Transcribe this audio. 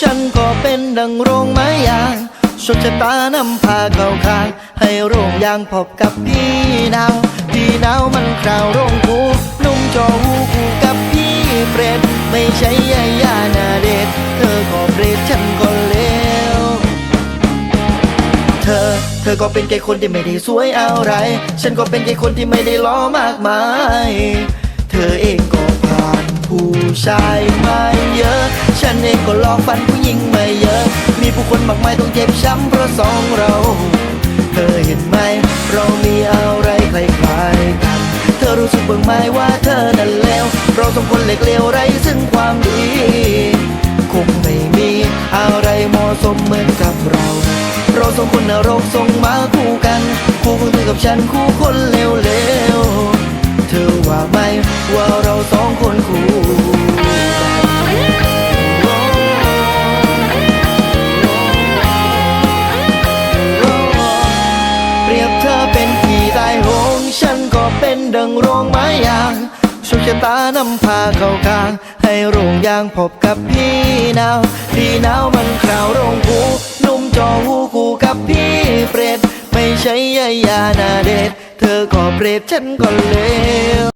ฉันก็เป็นดังโรงไม้ยางโชคชะตานำพาเข้าคาง ให้โรงยางพบกับพี่นาว พี่นาวมันคราวโรงกูนุ่มจอหูคูกับพี่เปรตไม่ใช่ยายานาเดชเธอก็เปรตฉันก็เลวเธอ เธอก็เป็นแค่คนที่ไม่ได้สวยอะไร ฉันก็เป็นแค่คนที่ไม่ได้ล้อมากมาย เธอเองก็ผ่านผู้ชายมาเยอะ ฉันเองก็ลองฟันผู้หญิงมาเยอะ มีผู้คนมากมายต้องเจ็บช้ำเพราะสองเรา เธอเห็นไหม เรามีอะไรคล้ายๆกัน เธอรู้สึกบ้างไหมว่าเธอนั้นเลวเราสองคนเหล็กเลวไรซึ่งความดี คงไม่มีอะไรเหมาะสมเหมือนกับเรา เราสองคนนรกส่งมาคู่กัน คู่ของเธอกับฉันคู่คนเลวๆ เธอว่าไหมว่าเราสองคน เธอเป็นพี่ตายโหงฉันก็เป็นดังโรงไม้ยางโชคชะตานำพาเข้ากลาง ให้โรงยางพบกับพี่หนาวพี่หนาวมันคราวโรงกูนุ่มจอหูคู่กับพี่เปรตไม่ใช่ยายานาเดชเธอก็เปรตฉันก็เลว